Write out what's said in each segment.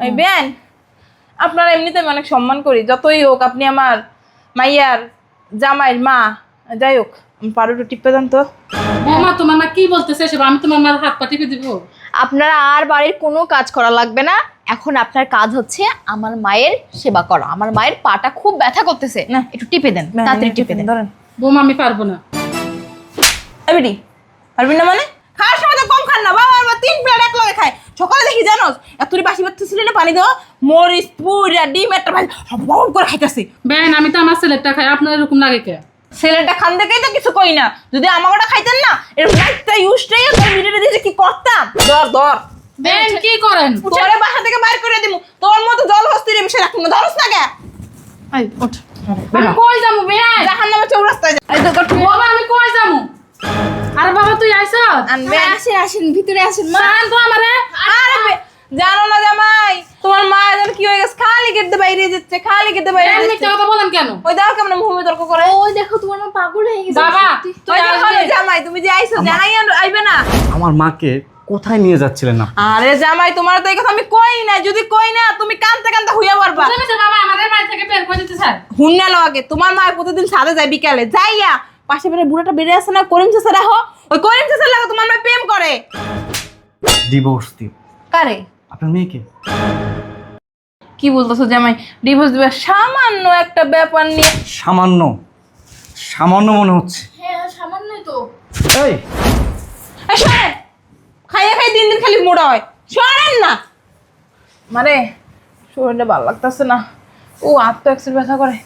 আমি বেন আপনারা এমনিতে আমি অনেক সম্মান করি। যতই হোক আপনি আমার মাইয়ার জামাইয়ের মা। যাই হোক পারুটা টিপে দেন তো। বৌমা তোমার মা কি বলতেছে সেসব আমি তোমার মার হাত পা টিপে দিব। আপনারা আর বাড়ির কোনো কাজ করা লাগবে না। এখন আপনার কাজ হচ্ছে আমার মায়ের সেবা করা। আমার মায়ের পাটা খুব ব্যথা করতেছে। না। একটু টিপে দেন তাড়াতাড়ি টিপে দেন ধরেন। বৌমা আমি পারব না। আবিডি পারবি না মানে খাওয়ার সময় তো কম খান না বাবা আমার তিন প্লেট এক লগে খায় সকালে দেখি জানোস বাচ্চা ছিলি না পানি দেওয়া মরিচ পুরা ডিম একটা ভাই হব করে খাইতেছি। বেন আমি তো আমার ছেলেরটা খাই আপনার এরকম লাগে কে? ছেলেটা খান দেখেই তো কিছু কই না। যদি আমাকে খাইতেন না এরকম একটা ইউজটাই তোর ভিডিওটা দিয়ে যে কি করতাম। ধর ধর। বেন কি করেন? তোরে বাসা থেকে বাইর করে দিমু। তোর মতো জল হস্তি রে বসে রাখব ধরস না কে? এই, ওঠ। আমি কই যাব বেন? জাহান নামে চৌরাস্তায় যা। এই তো কর বাবা আমি কই যাব? আরে বাবা তুই আইছ আনবে হ্যাঁ, আসেন আসেন ভিতরে আসেন মা। চান তো আমারে। আরে জানো না জামাই তোমার মা যেন কি হয়ে গেছে? খালি কেটে বাইরে যাচ্ছে খালি কেটে বাইরে যাচ্ছে মিথ্যা কথা বলেন কেন? ওই দাও কেমন মুহে তর্ক করে। ওই দেখো তোমার মা পাগল হয়ে গেছে। বাবা তুই ওই দেখো জামাই তুমি যে আইছো জানাই আর- আইবে না। আমার মাকে কোথায় নিয়ে যাচ্ছিলেন না আরে জামাই তোমার তো এই কথা আমি কই না যদি কই না তুমি কানতে কানতে হইয়া পারবা তুমি গেছে বাবা? আমাদের বাড়ি থেকে বের করে দিতে স্যার। হুন্না লাগে তোমার মা প্রতিদিন সাথে যায় বিকালে। যাইয়া পাশে বেড়ে বুড়াটা বেড়ে আসে না করিম চাষা রাখো ওই করিম চাষার লাগে তোমার মা প্রেম করে। ডিভোর্স দিও কারে? আপনার মেয়েকে? কি বলতেছো জামাই? ডিভোর্স দিবে? সামান্য একটা ব্যাপার নিয়ে সামান্য। সামান্য মনে হচ্ছে। হ্যাঁ সামান্যই তো। এই! এই শোনেন! খাইয়ে খাই দিন দিন খালি মোড়া হয়। শোনেন না! মানে শরীরটা ভালো লাগতেছে না। ও আর তো একসাথে ব্যথা করে।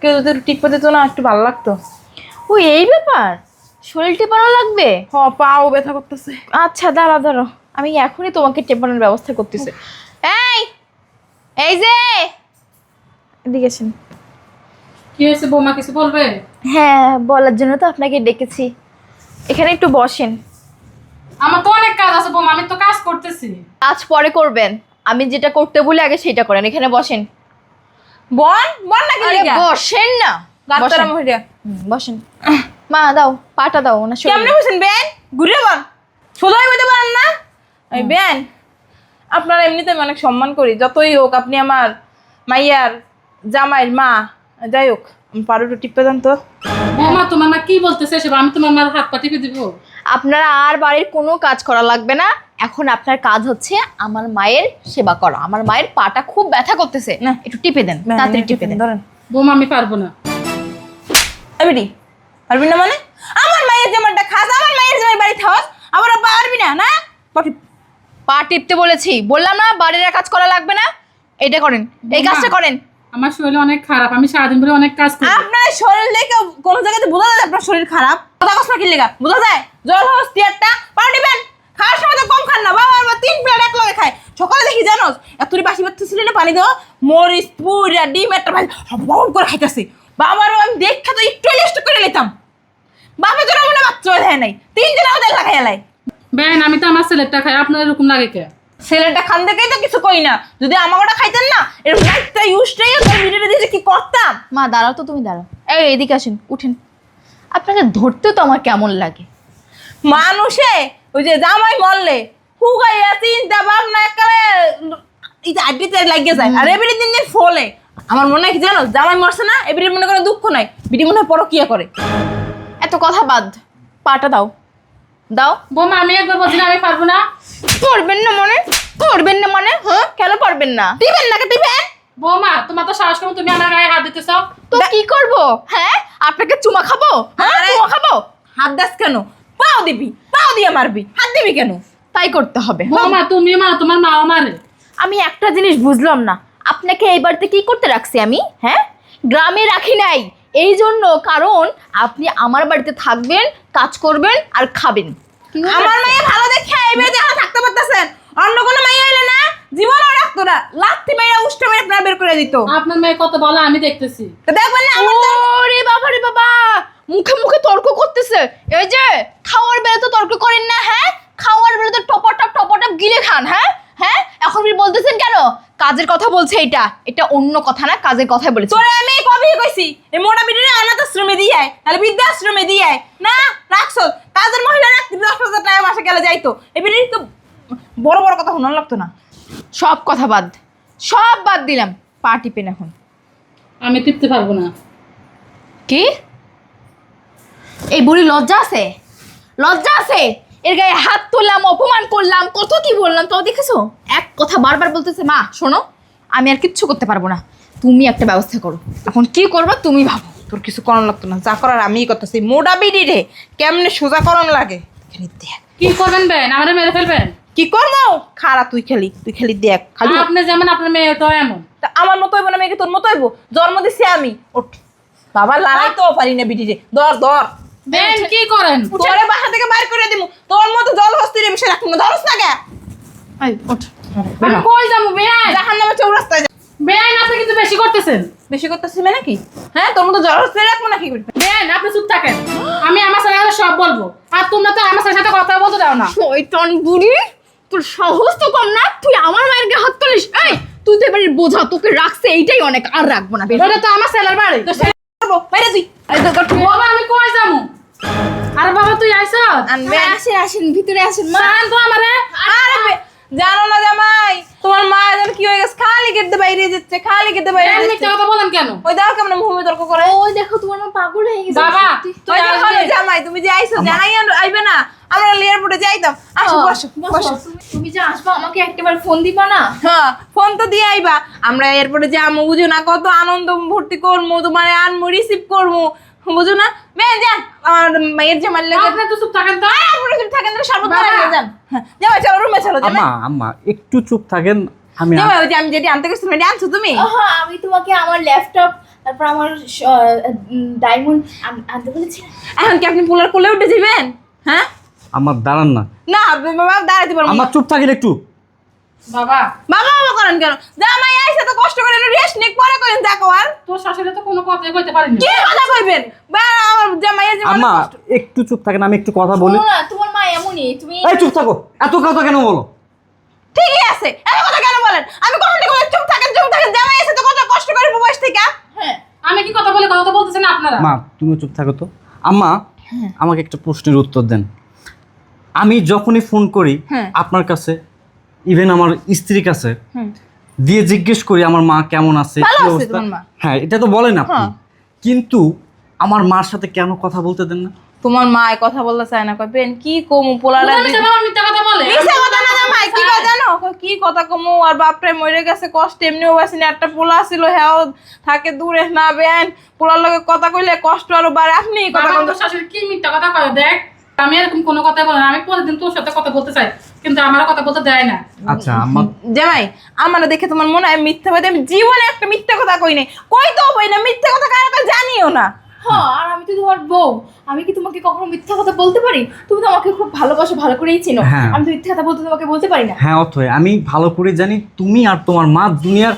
কেউ যদি টিপে দিত না একটু ভালো লাগতো। ও এই ব্যাপার? শরীর টেপানো লাগবে? হ পাও ব্যথা করতেছে। আচ্ছা দাঁড়া দাঁড়ো আমি এখনই তোমাকে টেপানোর ব্যবস্থা করতেছি। এই এই যে! এদিকে আসেন। কি হয়েছে বৌমা কিছু বলবে হ্যাঁ বলার জন্য তো আপনাকে ডেকেছি। এখানে একটু বসেন। আমার তো অনেক কাজ আছে বৌমা আমি তো কাজ করতেছি। আজ পরে করবেন। আমি যেটা করতে বলি আগে সেটা করেন। এখানে বসেন। বন নাকি আরে বসেন না। গাত্তারা বসেন। মহিলা বসেন। মা দাও পাটা দাও ওনার কেমনে বসেন বেন? ঘুরে বল। সোজাই বইতে পারেন না? এই বেন আপনারা এমনিতে আমি অনেক সম্মান করি। যতই হোক আপনি আমার মাইয়ার জামাইয়ের মা। যাই হোক পারুটা টিপে দেন তো। বৌমা তোমার মা কি বলতেছে সেসব আমি তোমার মার হাত পা টিপে দিব। আপনারা আর বাড়ির কোনো কাজ করা লাগবে না। এখন আপনার কাজ হচ্ছে আমার মায়ের সেবা করা। আমার মায়ের পাটা খুব ব্যথা করতেছে। না। একটু টিপে দেন তাড়াতাড়ি টিপে দেন ধরেন। বৌমা আমি পারব না। পারবি পারবি না মানে? আমার মায়ের জামাটা খাস আমার মায়ের জামাই বাড়ি থাস আবার পারবি না না? পা টিপতে বলেছি। বললাম না বাড়ির কাজ করা লাগবে না। এটা করেন। এই কাজটা করেন। আমার শরীর অনেক খারাপ। আমি সারাদিন ধরে অনেক কাজ করি। আপনার শরীর দেখে কোনো জায়গাতে বোঝা যায় আপনার শরীর খারাপ? কথা কষ্ট কি লেগা বোঝা যায়? জল হস তিয়ারটা পারবিবেন খাওয়ার সময় তো কম খান না। বাবা আমার তিন প্লেট এক লগে খায়। সকালে দেখি জানোস এতরি বাসি বাচ্চা ছিলি না পানি দেওয়া? মরিচ পুরা ডিম একটা ভাই হব করে খাইতেছি। বাবারও আমি দেখা তো একটু লিস্ট করে নিতাম। বাবা জোর মনে বাচ্চা দেয় নাই। তিন জনে ওদের লাগাই এলাই বেন আমি তো আমার ছেলেরটা খাই আপনার এরকম লাগে কে? ছেলেটা খান দেখেই তো কিছু কই না। যদি আমাকে খাইতেন না এরকম একটা ইউজটাই তোর ভিডিওটা দিয়ে যে কি করতাম? মা দাঁড়াও তো তুমি দাঁড়াও। এই এদিকে আসেন উঠেন। আপনাকে ধরতে তো আমার কেমন লাগে? মানুষে ওই যে জামাই মরলে হু হুগাইয়া চিন্তা ভাবনা একালে আড্ডিতে লাগিয়ে যায়। আর এবারে দিন দিন ফলে। আমার মনে হয় কি জানো জামাই মরছে না এবারে মনে করে দুঃখ নাই। বিডি মনে হয় পরকিয়া করে। এত কথা বাদ পাটা দাও। দাও। বৌমা আমি একবার বলছি আমি পারব না। পড়বেন না মনে? পড়বেন না মানে? হ্যাঁ। কেন পারবেন না? টিবেন নাকি টিবেন বৌমা তোমার তো সাহস কম তুমি আমার গায়ে হাত দিতেছ। তো কি করব? হ্যাঁ? আপনাকে চুমা খাব? হ্যাঁ? চুমা খাব? হাত দাস কেন? পাও দিবি পাও দিয়ে মারবি। হাত দিবি কেন? তাই করতে হবে। বৌমা তুমি মা তোমার মাও মারে। আমি একটা জিনিস বুঝলাম না। আপনাকে এই বাড়িতে কি করতে রাখছি আমি? হ্যাঁ? গ্রামে রাখি নাই। এই জন্য কারণ আপনি আমার বাড়িতে থাকবেন কাজ করবেন আর খাবেন। আমার মেয়ে ভালো দেখে এবারে দেখা থাকতে পারতেছেন অন্য কোনো মেয়ে হইলে না জীবনও রাখতো না। লাত্তি মেয়েরা উষ্ঠ মেয়ে আপনার বের করে দিত। আপনার মেয়ে কত বলো আমি দেখতেছি। তো দেখবেন না ওরে বাবা রে বাবা! মুখে মুখে তর্ক করতেছে। এই যে খাওয়ার বেলা তো তর্ক করেন না হ্যাঁ? খাওয়ার বেলা তো টপটপ টপটপ গিলে খান হ্যাঁ? হ্যাঁ? এখন বলতেছেন কেন? কাজের কথা বলছে এটা। এটা অন্য কথা না কাজের কথাই বলেছে। তোরে আমি কইছি এই মোটা অনাথ আশ্রমে দিয়ে আয় তাহলে বৃদ্ধাশ্রমে দিয়ে আয়। না রাখছো। কাজের মহিলা রাখতে দশ হাজার টাকা মাসে গেলে যাইতো। এই বিটির তো বড় বড় কথা শোনার লাগতো না। সব কথা বাদ সব বাদ দিলাম। পা টিপেন এখন। আমি টিপতে পারব না। কি? এই বুড়ি লজ্জা আছে? লজ্জা আছে? এর গায়ে হাত তুললাম অপমান করলাম কত কি বললাম তো দেখেছ? এক কথা বারবার বলতেছে মা শোনো আমি আর কিচ্ছু করতে পারব না। তুমি একটা ব্যবস্থা করো। এখন কি করবে তুমি ভাবো। তোর কিছু করার লাগতো না। যা করার আমিই করতেছি মোটা বিডি রে কেমনে সোজা করন লাগে? খালি দেখ। কি করবেন বেন? আমারে মেরে ফেলবেন? কি করব? খারা তুই খেলি তুই খেলি দেখ। খালি আপনি যেমন আপনার মেয়েটাও এমন। তা আমার মতো হইব না মেয়েকে? তোর মতো হইব? জন্ম দিছি আমি। ওঠ। বাবা লড়াই তো পারি না বিটি রে। ধর ধর। বেন কি করেন? তোরে বাসা থেকে বাইর করে দিমু। তোর মতো জল হস্তির বিষয় রাখব না ধরস না কে এই, ওঠ। আমি কই যাব বেন? জাহান নামে চৌরাস্তায় বেন আপনি কিন্তু বেশি করতেছেন। বেশি করতেছি মানে কি? হ্যাঁ তোর মতো জল হস্তি রাখব না কি করবি? বেন আপনি চুপ থাকেন। আমি আমার ছেলের সব বলব। আর তোমরা তো আমার সাথে কথা বলতে দাও না। শয়তান বুড়ি তোর সাহস তো কম না? তুই আমার মায়ের গায়ে হাত তুলিস? এই তুই তো এবারে বোঝা তোকে রাখছে এইটাই অনেক আর রাখব না। ওটা তো আমার ছেলের বাড়ি। তো করব বাইরে তুই। এই তো তোর বাবা আমি কই যাব? আরে বাবা তুই আইছ আসেন আসেন ভিতরে আসেন মা। মান তো আমারে। আরে জানো না জামাই তোমার মা যেন কি হয়ে গেছে? খালি গেটে বাইরে যাচ্ছে খালি গেটে বাইরে যাচ্ছে। মিথ্যা কথা বলেন কেন? ওই দেখো কেমন মুহে তর্ক করে। ওই দেখো তোমার মা পাগল হয়ে গেছে। বাবা তুই দেখো না জামাই তুমি যে আইছো জানাই আইবে না। আমরা এয়ারপোর্টে যাইতাম আসো বসো বসো, তুমি- তুমি যে আসবা আমাকে একটাবার ফোন দিবা না? হ্যাঁ ফোন তো দিয়ে আইবা। আমরা এয়ারপোর্টে যাব বুঝো না কত আনন্দ ভর্তি করব তোমার আনমু রিসিভ করব বুঝো না? মেয়ে যান। আমার মায়ের জামাই লাগে আপনি তো চুপ থাকেন তো। এয়ারপোর্টে যদি থাকেন তাহলে সর্বত বাবা। যান। হ্যাঁ, জামাই চলো রুমে চলো জামাই আম্মা আম্মা একটু চুপ থাকেন আমি জামাই ওই যে আমি যেটি আনতে গেছিলাম এটি আনছো তুমি? হ্যাঁ আমি তোমাকে আমার ল্যাপটপ তারপর আমার ডায়মন্ড আনতে বলেছিলাম এখন কি আপনি পোলার কোলে উঠে যাবেন? হ্যাঁ? আমার দাঁড়ান না। না বাবা দাঁড়াতে পারব না। আমার চুপ থাকেন একটু। বাবা। বাবা বাবা করেন কেন? জামাই আইসা তো কষ্ট করে রেস্ট নিক পরে করেন দেখো আর? তোর শাশুড়ি তো কোনো কথাই কইতে পারিনি। কি কথা কইবেন? আমার জামাই আম্মা একটু চুপ থাকেন আমি একটু কথা বলি। না তোমার মা এমনই তুমি এই চুপ থাকো। এত কথা কেন বলো? ঠিকই আছে। এত কথা কেন বলেন? আমি কখন থেকে চুপ থাকেন চুপ থাকেন জামাই এসে তো কত কষ্ট করে বয়স থেকে। হ্যাঁ। আমি কি কথা বলে কথা তো বলতেছেন আপনারা? মা তুমি চুপ থাকো তো। আম্মা আমাকে একটা প্রশ্নের উত্তর দেন। আমি যখনই ফোন করি হ্যাঁ। আপনার কাছে ইভেন আমার স্ত্রীর কাছে দিয়ে জিজ্ঞেস করি আমার মা কেমন আছে? কি অবস্থা? হ্যাঁ এটা তো বলেন আপনি। হ্যাঁ। কিন্তু আমার মার সাথে কেন কথা বলতে দেন না? তোমার মা কথা বলতে চায় না। কইবেন কি কমু বাবা মিথ্যা কথা বলে। মিথ্যা কথা না কি কথা জানো? কি কথা কমু? আর বাপটাই মরে গেছে কষ্ট এমনিও বাসিনি একটা পোলা ছিল হ্যাঁ থাকে দূরে। না বেন পোলার লগে কথা কইলে কষ্ট আরও বাড়ে। আপনি কথা শাশুড়ি কি মিথ্যা কথা কয়? দেখ। আমি এরকম কোনো কথা বলে না। আমি প্রতিদিন তোর সাথে কথা বলতে চাই কিন্তু আমার কথা বলতে দেয় না। আচ্ছা আম্মা জামাই আমার দেখে তোমার মনে হয় মিথ্যা কথা আমি জীবনে একটা মিথ্যা কথা কই নাই। কই তো বই না মিথ্যা কথা কার কাছে জানিও না? হ্যাঁ আর আমি তো তোমার বউ। আমি কি তোমাকে কখনো মিথ্যা কথা বলতে পারি? তুমি তো আমাকে খুব ভালোবাসো ভালো করেই চিনো। হ্যাঁ। আমি তো মিথ্যা কথা বলতে তোমাকে বলতে পারি না। হ্যাঁ অথয় আমি ভালো করে জানি তুমি আর তোমার মা দুনিয়ার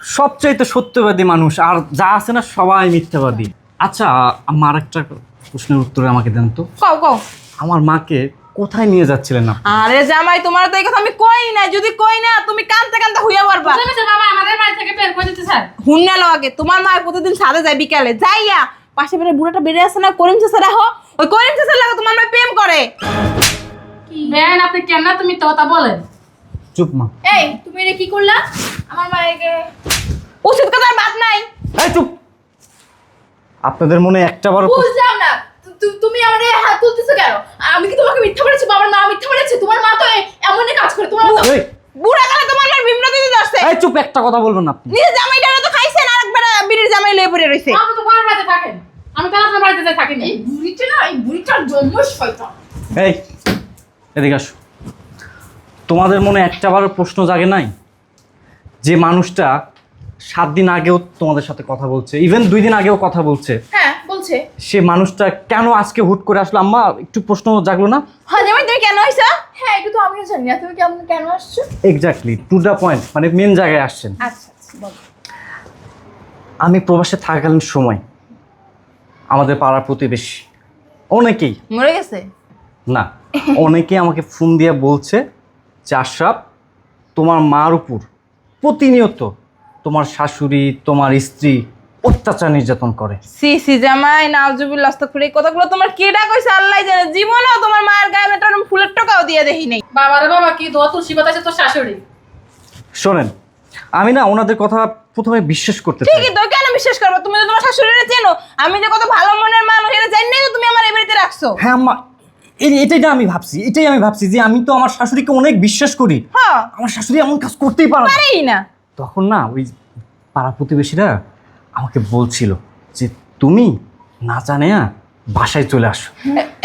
সবচাইতে সত্যবাদী মানুষ আর যা আছে না সবাই মিথ্যাবাদী। আচ্ছা আমার একটা প্রশ্নের উত্তরে আমাকে দেন তো। কও কও। আমার মাকে কোথায় নিয়ে যাচ্ছিলেন না আরে জামাই তোমার তো এই কথা আমি কই না যদি কই না তুমি কানতে কানতে হইয়া পারবা তুমি যে বাবা আমাদের বাড়ি থেকে বের করে দিতে চায় হুন্না লাগে তোমার মা প্রতিদিন সাদে যায় বিকালে। যাইয়া পাশে বেড়ে বুড়াটা বেড়ে আসে না করিম চাষা রাখো ওই করিম চাষার লাগে তোমার মা প্রেম করে। বেন আপনি কেন তুমি মিথ্যা কথা বলেন। চুপ মা। এই তুমি এটা কি করলা? আমার মায়ের উচিত কথার বাদ নাই। এই চুপ। আপনাদের মনে একটা বার বুঝলাম না। তু- তু- তুমি আমার হাত তুলতেছো কেন? আমি কি তোমাকে মিথ্যা বলেছি? বা আমার মা মিথ্যা বলেছে? তোমার মা তো এ- এমনই কাজ করে। তোমার মা তো- বুড়া কালে তোমার বিমরা দিতে যাচ্ছে এই চুপ একটা কথা বলবেন না আপনি। নিজে জামাইটা তো খাইছেন আর একবার বিড়ির জামাই লয়ে পড়ে রইছে। আপনি তো থাকেন। আমি তো আপনার বাড়িতে যাই থাকি না। এই বুড়িটা না এই বুড়িটার জন্ম শয়তান। এই এদিকে আসো। তোমাদের মনে একটা বার প্রশ্ন জাগে নাই? যে মানুষটা সাত দিন আগেও তোমাদের সাথে কথা বলছে ইভেন দুই দিন আগেও কথা বলছে। হ্যাঁ। বলছে? সে মানুষটা কেন আজকে হুট করে আসলো? আম্মা একটু প্রশ্ন জাগলো না? হ্যাঁ জামাই তুমি কেন হইছো হ্যাঁ এটা তো আমিও জানি না। তুমি কেমন কেন আসছো? এক্স্যাক্টলি টু দ্য পয়েন্ট মানে মেন জায়গায় আসছেন। আচ্ছা আচ্ছা বলো। আমি প্রবাসে থাকাকালীন সময় আমাদের পাড়ার প্রতিবেশী অনেকেই মরে গেছে? না অনেকেই আমাকে ফোন দিয়ে বলছে যে আশরাফ তোমার মার উপর প্রতিনিয়ত তোমার শাশুড়ি তোমার স্ত্রী অত্যাচার নির্যাতন করে। সি সি জামাই নাউজুবিল্লাহ আস্তাগফিরুল্লাহ এই কথাগুলো তোমার কেডা কইছে? আল্লাহ জানে। জীবনেও তোমার মায়ের গায়ে একটা ফুলের টাকাও দিয়ে দেখি নাই। বাবা রে বাবা কি দোয়া তুলসী বাতাসে তোর শাশুড়ি। শোনেন আমি না ওনাদের কথা প্রথমে বিশ্বাস করতে চাই। ঠিকই তো কেন বিশ্বাস করব? তুমি তো তোমার শাশুড়িরে চেনো। আমি যে কত ভালো মনের মানুষ এটা জানি না তুমি আমার এই বাড়িতে রাখছো। হ্যাঁ আম্মা এই- এটাই না আমি ভাবছি এটাই আমি ভাবছি যে আমি তো আমার শাশুড়িকে অনেক বিশ্বাস করি। হ্যাঁ। আমার শাশুড়ি এমন কাজ করতেই পারে না। পারেই না। তখন না ওই পাড়া প্রতিবেশীরা আমাকে বলছিল যে তুমি না জানে না বাসায় চলে আসো।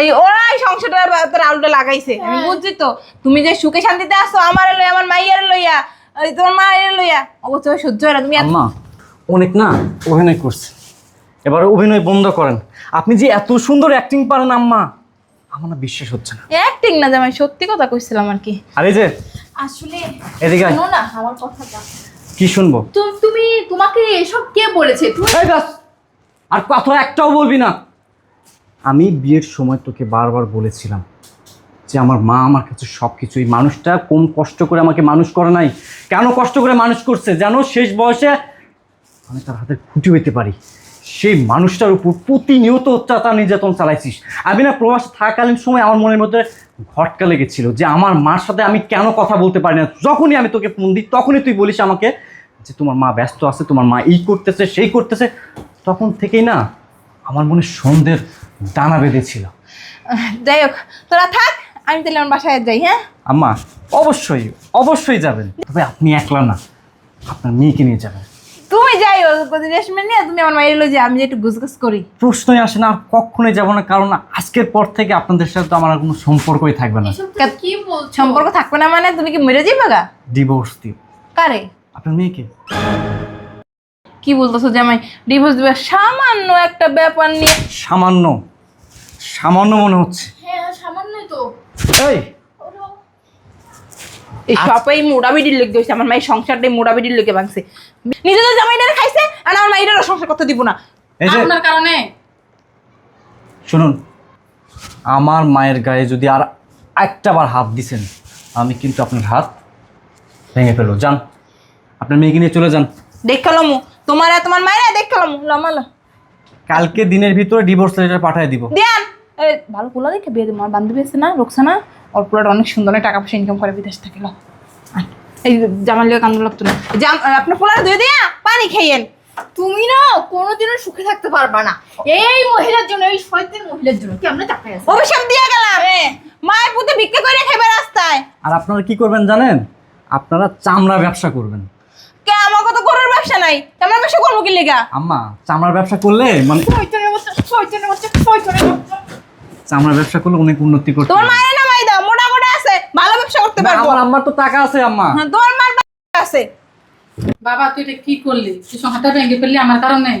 এই ওরাই সংসারটা তোর আলুটা লাগাইছে। আমি বুঝছি তো তুমি যে সুখে শান্তিতে আসো আমার লইয়া আমার মাইয়ার লইয়া ওই তোমার মায়ের লইয়া। অবশ্য সহ্য হয় না তুমি আম্মা অনেক না অভিনয় করছে। এবার অভিনয় বন্ধ করেন। আপনি যে এত সুন্দর অ্যাক্টিং পারেন আম্মা আমার না বিশ্বাস হচ্ছে না। অ্যাক্টিং না জামাই সত্যি কথা কইছিলাম আর কি। আর এই যে আসলে এদিকে শোনো না আমার কথাটা কি শুনব? তু- তুমি তোমাকে এসব কে বলেছে? তুমি এই ব্যাস, আর কথা একটাও বলবি না। আমি বিয়ের সময় তোকে বারবার বলেছিলাম যে আমার মা আমার কাছে সব কিছু এই মানুষটা কোন কষ্ট করে আমাকে মানুষ করে নাই। কেন কষ্ট করে মানুষ করছে? যেন শেষ বয়সে আমি তার হাতে খুঁটি হইতে পারি। সেই মানুষটার উপর প্রতিনিয়ত অত্যাচার নির্যাতন চালাইছিস। আমি না প্রবাস থাকাকালীন সময় আমার মনের মধ্যে ঘটকা লেগেছিল যে আমার মার সাথে আমি কেন কথা বলতে পারি না। যখনই আমি তোকে ফোন দিই তখনই তুই বলিস আমাকে যে তোমার মা ব্যস্ত আছে তোমার মা এই করতেছে সেই করতেছে। তখন থেকেই না আমার মনে সন্ধ্যের দানা বেঁধেছিল। যাই হোক তোরা থাক আমি তাহলে আমার বাসায় যাই হ্যাঁ? আম্মা অবশ্যই অবশ্যই যাবেন। তবে আপনি একলা না আপনার মেয়েকে নিয়ে যাবেন। তুমি যাই রেশমেন্ট নিয়ে তুমি আমার মায়ের লই যে আমি যে একটু গুজগাছ করি। প্রশ্নই আসে না আর কখনোই যাব না কারণ আজকের পর থেকে আপনাদের সাথে তো আমার আর কোনো সম্পর্কই থাকবে না। কি বলছো? সম্পর্ক থাকবে না মানে তুমি কি মেরে যাবে গা? ডিভোর্স দিও। কারে? আপনার মেয়েকে? কি বলতেছো জামাই? ডিভোর্স দিবে? সামান্য একটা ব্যাপার নিয়ে সামান্য। সামান্য মনে হচ্ছে। হ্যাঁ সামান্যই তো। এই এই সবাই মোড়াবিডির লেগে হয়েছে আমার মায়ের সংসারটাই মোড়াবিডির লেগে ভাঙছে। নিজেদের জামাইটারে খাইছে আর আমার মাইটারও সংসার করতে দিব না। আপনার কারণে? শুনুন আমার মায়ের গায়ে যদি আর একটা বার হাত দিছেন আমি কিন্তু আপনার হাত ভেঙে ফেলব। যান আপনার মেয়েকে নিয়ে চলে যান। দেখালামু তোমার আর তোমার মায়েরা দেখালামু লামালা। কালকে দিনের ভিতরে ডিভোর্স লেটার পাঠিয়ে দিব। দেন ভালো পোলা দেখে বিয়ে দেবো আমার বান্ধবী আছে না রোকসানা ওর পোলাটা অনেক সুন্দর অনেক টাকা পয়সা ইনকাম করে বিদেশ থেকে লো। এই জামাল লিগে কান্দ লাগতো না জাম আপনার পোলাটা ধুয়ে দিয়া পানি খাইয়েন তুমি না কোনোদিনও সুখে থাকতে পারবা না। এই মহিলার জন্য এই শয়তান মহিলার জন্য কি আমরা চাপাই আছি? অভিশাপ দিয়ে গেলাম। মায়ের পুঁতে ভিক্ষা করে খাইবে রাস্তায়। আর আপনারা কি করবেন জানেন? আপনারা চামড়া ব্যবসা করবেন। কে আমার কত গরুর ব্যবসা নাই? আমার ব্যবসা করব কি লেগা? আম্মা চামড়ার ব্যবসা করলে মানে শয়তানের মতো শয়তানের মতো শয়তানের মতো। চামড়ার ব্যবসা করলে অনেক উন্নতি করতে তোমার মায়ের নামাই দাও মোটা মোটা আছে ভালো ব্যবসা করতে না, পারব আমার আম্মার তো টাকা আছে আম্মা। হ্যাঁ, তোমার মার আছে। বাবা তুই এটা কি করলি? তুই সংসারটা ভেঙে ফেললি আমার কারণে?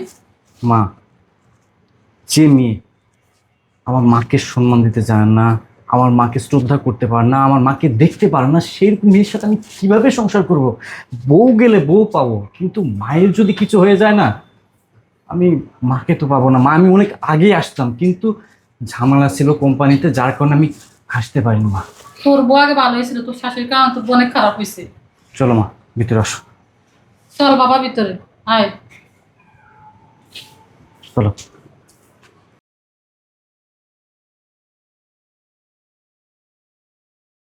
মা যে মেয়ে আমার মাকে সম্মান দিতে জানে না আমার মাকে শ্রদ্ধা করতে পারে না আমার মাকে দেখতে পারে না সেরকম মেয়ের সাথে আমি কীভাবে সংসার করব? বউ গেলে বউ পাবো কিন্তু মায়ের যদি কিছু হয়ে যায় না আমি মাকে তো পাবো না। মা আমি অনেক আগেই আসতাম কিন্তু ঝামেলা ছিল কোম্পানিতে যার কারণে আমি আসতে পারিনি মা। তোর বউ আগে ভালো হয়েছিল তোর শাশুড়ি কারণ তোর বোন অনেক খারাপ হয়েছে। চলো মা ভিতরে আসো। চল বাবা ভিতরে আয়। চলো।